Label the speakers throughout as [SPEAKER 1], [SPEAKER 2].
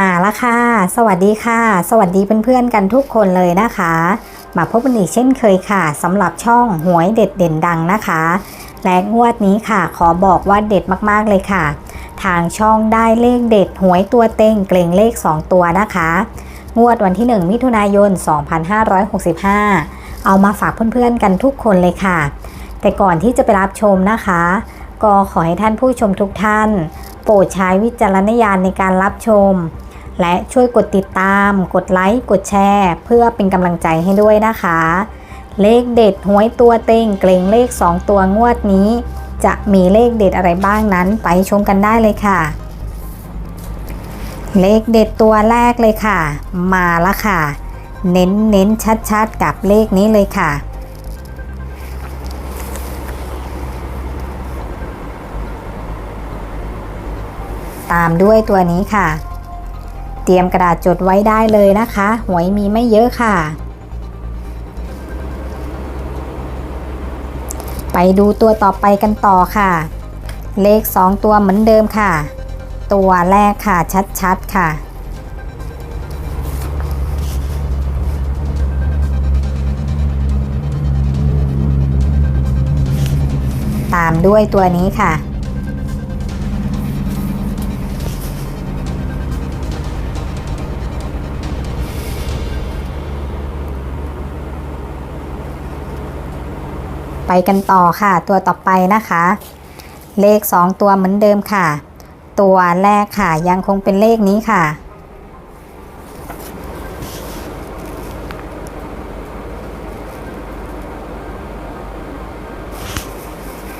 [SPEAKER 1] มาล้วค่ะ สวัสดีค่ะ สวัสดีเพื่อนๆกันทุกคนเลยนะคะ มาพบกันอีกเช่นเคยค่ะสำหรับช่องหวยเด็ดเด่นดังนะคะ และงวดนี้ค่ะ ขอบอกว่าเด็ดมากๆเลยค่ะ ทางช่องได้เลขเด็ดหวยตัวเต็งเกรงเลข 2 ตัวนะคะ งวดวันที่ 1 มิถุนายน 2565 เอามาฝากเพื่อนๆกันทุกคนเลยค่ะ แต่ก่อนที่จะไปรับชมนะคะ ก็ขอให้ท่านผู้ชมทุกท่านโปรดใช้วิจารณญาณในการรับชม และช่วยกดติดตาม กดไลค์ กดแชร์ เพื่อเป็นกำลังใจให้ด้วยนะคะ เลขเด็ดหวยตัวเต็งเกรงเลข 2 ตัวงวดนี้ จะมีเลขเด็ดอะไรบ้างนั้นไปชมกันได้เลยค่ะ เลขเด็ดตัวแรกเลยค่ะ มาล้วค่ะ เน้นเน้นชัดๆ กับเลขนี้เลยค่ะตามด้วยตัวนี้ค่ะ เตรียมกระดาษจดไว้ได้เลยนะคะ หวยมีไม่เยอะค่ะ ไปดูตัวต่อไปกันต่อค่ะ เลข 2 ตัวเหมือนเดิมค่ะ ตัวแรกค่ะชัดๆค่ะตามด้วยตัวนี้ค่ะ ไปกันต่อค่ะ ตัวต่อไปนะคะ เลข 2 ตัวเหมือนเดิมค่ะ ตัวแรกค่ะยังคงเป็นเลขนี้ค่ะ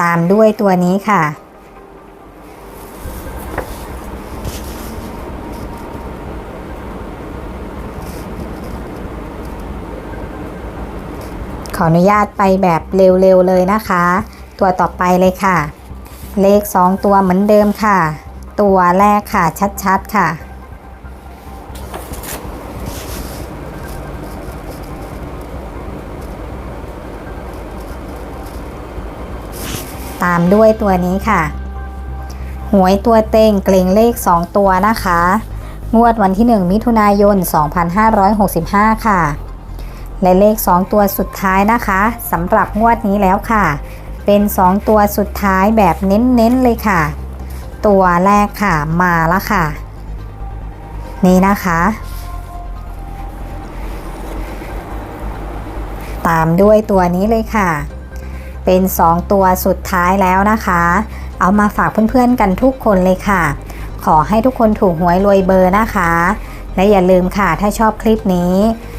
[SPEAKER 1] ตามด้วยตัวนี้ค่ะ ขออนุญาตไปแบบเร็วๆเลยนะคะ ตัวต่อไปเลยค่ะ เลข 2 ตัวเหมือนเดิมค่ะ ตัวแรกค่ะชัดๆค่ะ ตามด้วยตัวนี้ค่ะ หวยตัวเต็งเกรงเลข 2 ตัวนะคะ งวดวันที่ 1 มิถุนายน 2565 ค่ะ และเลข 2 ตัวสุดท้ายนะคะสำหรับงวดนี้แล้วค่ะ เป็น 2 ตัวสุดท้ายแบบเน้นๆเลยค่ะ ตัวแรกค่ะมาแล้วค่ะ นี่นะคะ ตามด้วยตัวนี้เลยค่ะ เป็น 2 ตัวสุดท้ายแล้วนะคะ เอามาฝากเพื่อนๆกันทุกคนเลยค่ะ ขอให้ทุกคนถูกหวยรวยเบอร์นะคะ และอย่าลืมค่ะถ้าชอบคลิปนี้